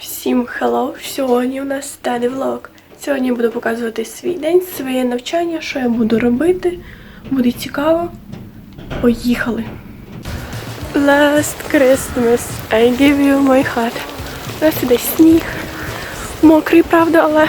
Всім хелло! Сьогодні у нас стаді влог. Сьогодні я буду показувати свій день, своє навчання, що я буду робити. Буде цікаво. Поїхали! Last Christmas I give you my heart. У нас іде сніг. Мокрий, правда, але.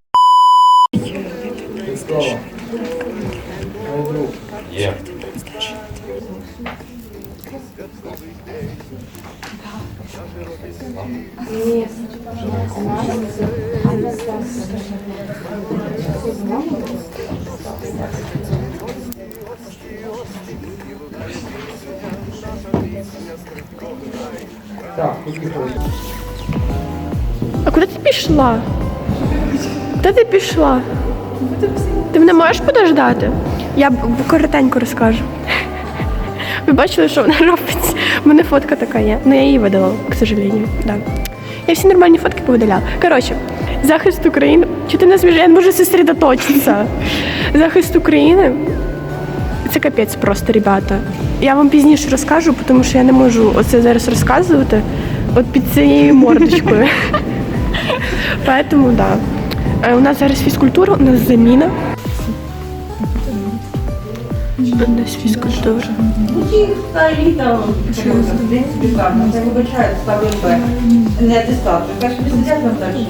А куди ти пішла? Куди ти пішла? Ти мене можеш подождати? Я коротенько розкажу. Ви бачили, що вона робить? У мене фотка така є. Ну я її видалила, к сожалению. Да. Я всі нормальні фотки повидаляла. Коротше, захист України. Чи ти не зміж? Я не можу сосредоточитися. Захист України. Це капець просто, ребята. Я вам пізніше розкажу, тому що я не можу оце зараз розказувати от під цією мордочкою. Поэтому, да. Е, У нас зараз фізкультура, у нас заміна. Там далі.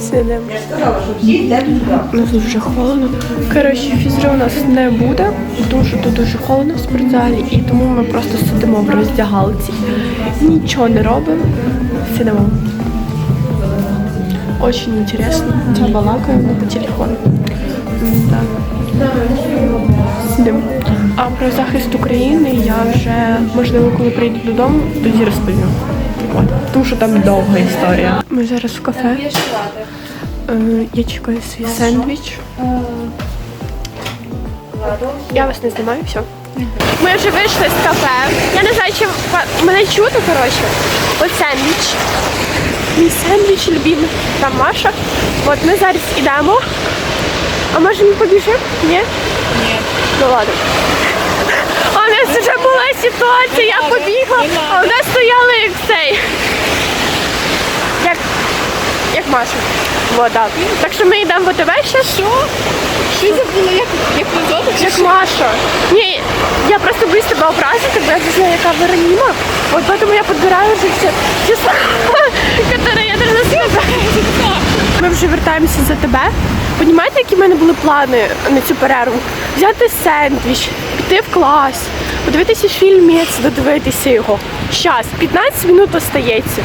Сидимо. Я ж сказала, що всі йдуть туди. У нас дуже холодно. Коротше, фізри у нас не буде, що тут дуже холодно в спортзалі, і тому ми просто сидимо в роздягалці. Нічого не робимо. Сидимо. Очень интересно. Тим балакаємо по телефону. А про захист України я вже, можливо, коли прийду додому, тоді розповім. От. Тому що там довга історія. Ми зараз в кафе. Е, Я чекаю свій сендвіч. Я вас не знімаю, все. Ми вже вийшли з кафе. Я не знаю, чи ва- мене чути, коротше. От сендвіч. Мій сендвіч любимий. Там Маша. От ми зараз йдемо. А може ми побіжимо? Ні? Ні. Ну ладно. А у нас вже була ситуація, я побігла, а у нас стояли як цей. Як, як Маша. Вот, так. Так що ми йдемо в ОТВ ще. Що? Що це було? Як, як Як Маша. Ні, я просто боюсь тебе образити, бо я не знаю, яка Вероніма. От тому я підбираю вже все числа, які я должна сказати. Ми вже вертаємося за тебе. Понімаєте, які в мене були плани на цю перерву? Взяти сендвіч, піти в клас, подивитися фільмець, додивитися його. Щас, 15 минут остається.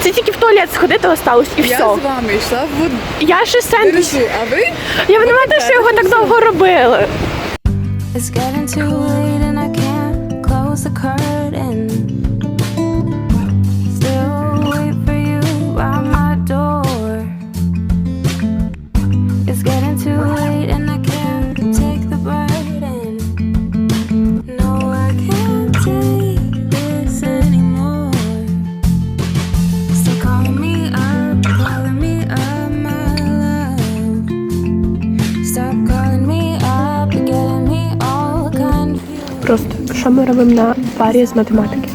Це тільки в туалет сходити осталось і Я все. з вами йшла в Я ще сендвіч. дережу, а ви? Я винувата, що його так довго робили. It's getting too late and I can't close the curtain. Що ми робимо на парі з математики?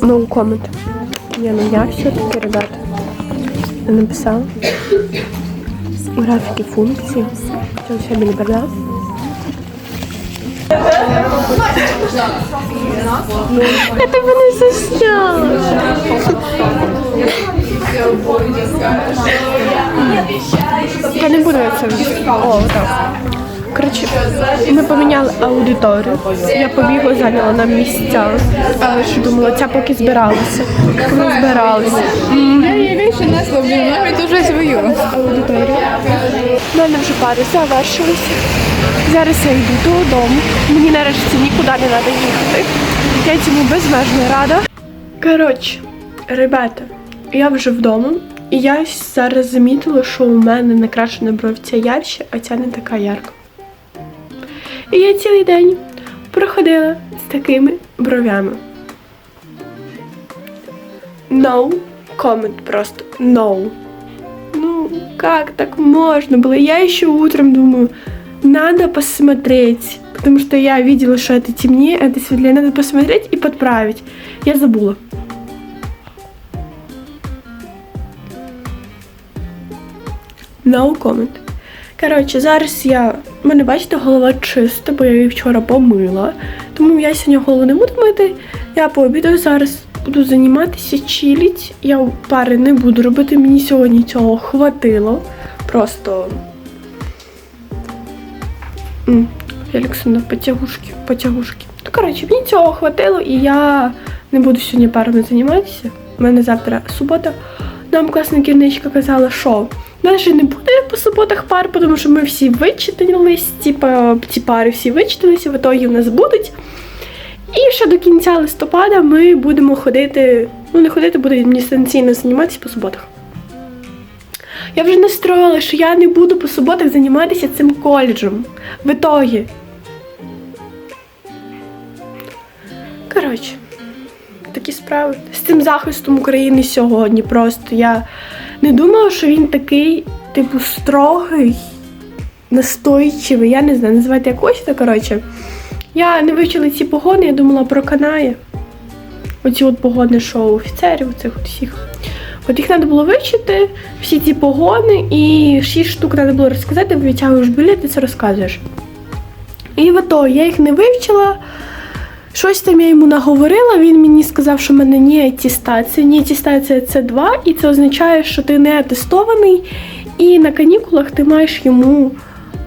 No comment. Ні, ну я все-таки, ребята, я написала. Графіки функції. Це все біліберда. Я тебе не засняла. Я не буду це. О, так. Коротше, ми поміняли аудиторію. Я побігла, зайняла нам місця. Але що думала, ця поки збиралася. Ми збиралися. Я її більше не зловлю, навіть уже свою. Аудиторію. У мене вже пари завершилися. Зараз я йду додому. Мені нарешті нікуди не треба їхати. Я цьому безмежно рада. Коротше, ребята, я вже вдома. І я зараз замітила, що у мене накрашена бровця ярче, а ця не така ярка. І я цілий день проходила з такими бровями. No comment просто. No. Ну, как так можно было? Я еще утром думаю, надо посмотреть. Потому что я видела, что это темнее, это светлее. Надо посмотреть и подправить. Я забыла. No comment. Коротше, зараз я. Мене, бачите, голова чиста, бо я її вчора помила. Тому я сьогодні голову не буду мити. Я пообідаю зараз буду займатися, чилить. Я пари не буду робити. Мені сьогодні цього хватило. Просто. Олександр, потягушки, потягушки. Ну, коротше, мені цього хватило, і я не буду сьогодні парами займатися. У мене завтра субота. Нам класна керівничка казала, що навіть не буде по суботах пар, тому що ми всі вичитались, типа ці пари всі вичиталися, в ітогі в нас будуть. І ще до кінця листопада ми будемо ходити, ну не ходити, будемо дистанційно займатися по суботах. Я вже настроїла, що я не буду по суботах займатися цим коледжем. В ітогі. Коротше, такі справи. З цим захистом України сьогодні просто я не думала, що він такий, типу, строгий, настойчивий. Я не знаю, називайте якось то, коротше. Я не вивчила ці погони, я думала про канає. Оці от погони, що у офіцерів, оцих от всіх. От їх треба було вивчити, всі ці погони, і шість штук треба було розказати, витягуєш білет і це розказуєш. І в то я їх не вивчила. Щось там я йому наговорила, він мені сказав, що в мене не атестація. Не атестація це 2, і це означає, що ти не атестований, і на канікулах ти маєш йому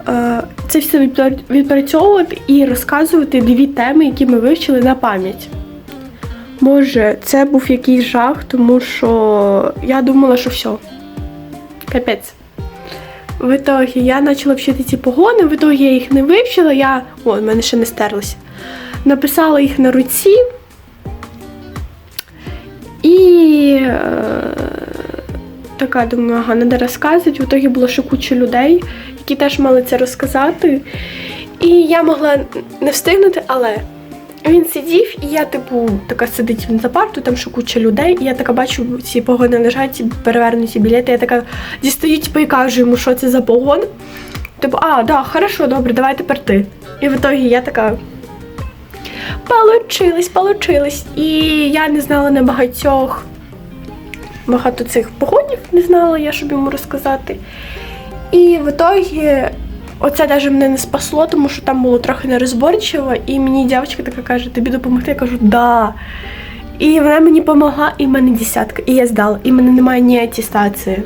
е, це все відпрацьовувати і розказувати дві теми, які ми вивчили на пам'ять. Боже, це був якийсь жах, тому що я думала, що все. Капець. В итоге я почала вчити ці погони, в итоге я їх не вивчила, я. О, в мене ще не стерлося. Написала їх на руці. І е, така думаю, ага, треба розказувати. В итоге було ще куча людей, які теж мали це розказати. І я могла не встигнути, але він сидів, і я, типу, така сидить за парту, там ще куча людей, і я така бачу, ці погони лежать, ці перевернуті білети. Я така дістаю, типу, і кажу йому, що це за погон. Типу, а, да, хорошо, добре, давай тепер ти. І в итоге я така. Получилось, получилось. І я не знала на багато цих погонів, не знала я, щоб йому розказати. І в итоге оце навіть мене не спасло, тому що там було трохи нерозборчиво, і мені дівчинка така каже, тобі допомогти? Я кажу, да. І вона мені допомогла, і в мене десятка. І я здала, і в мене немає ні атестації.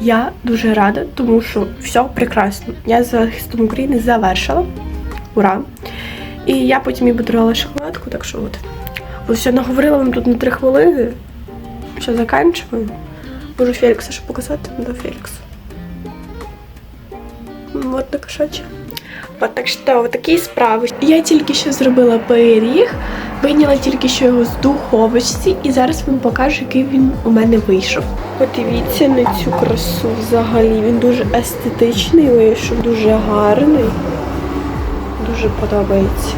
Я дуже рада, тому що все прекрасно. Я з захистом України завершила. Ура! І я потім їй подарувала шоколадку, так що от. Ось все наговорила вам тут на три хвилини. Все, заканчиваємо. Можу Фелікса ще показати до Фелікса. Вот на кошача. От так що, от такі справи. Я тільки що зробила пиріг, вийняла тільки що його з духовочці, і зараз вам покажу, який він у мене вийшов. Подивіться на цю красу взагалі. Він дуже естетичний вийшов, дуже гарний. Дуже подобається.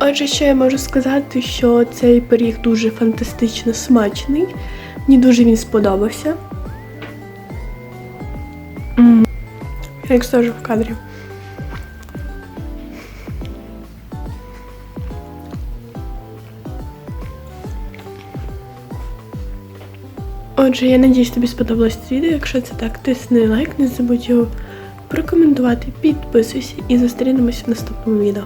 Отже, що я можу сказати, що цей пиріг дуже фантастично смачний. Мені дуже він сподобався. Фелікс теж в кадрі. Отже, я надіюсь, тобі сподобалось це відео. Якщо це так, тисни лайк, не забудь його прокоментувати, підписуйся і зустрінемось в наступному відео.